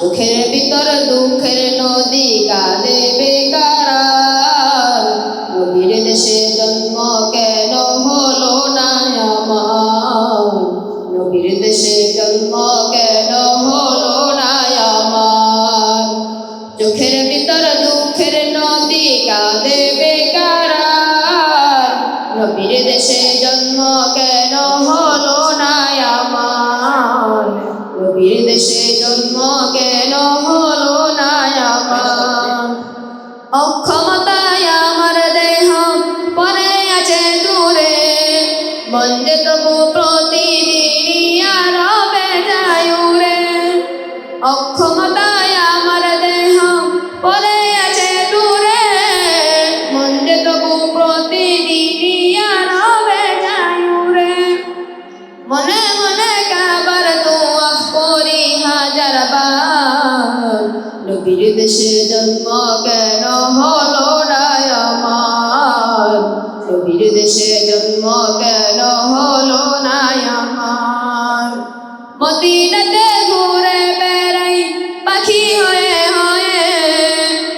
চোখের ভিতর দুঃখের নদী কাঁদে বেকার নবীর দেশে জন্ম কেন হলো না আমার? নবীর দেশে জন্ম কেন হলো না আমার? চোখের ভিতর দুঃখের নদী কাঁদে বেকার নবীর দেশে জন্ম কেন নবীর দেশে জন্ম কেন হলো না আমার? অক্ষমতায় আমার দেহ পরে আছে দূরে। বন্দে তবু প্রতিদিনই আরও বেজায় উড়ে। অক্ষমতায় আমার দেহ পরে আছে দূরে। মন্দে তবু প্রতিদিনই আরও বেজায় মনে নবীর দেশে জন্ম কেন হলো না আমার? নবীর দেশে জন্ম কেন হলো আমার? মদিনাতে ঘুরে বেড়াই পাখি হয়ে হয়ে।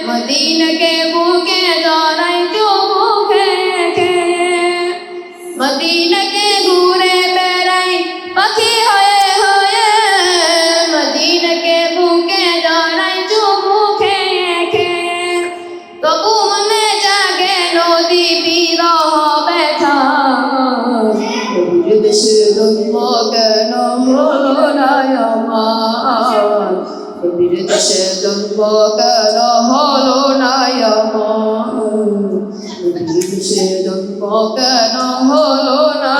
মদিনাকে বুকে জড়াই চুমুখে খেয়ে মদিনাকে নবীর দেশে জন্ম কেন হলো না আমার নবীর দেশে জন্ম কেন হলো না আমার নবীর দেশে জন্ম কেন হলো না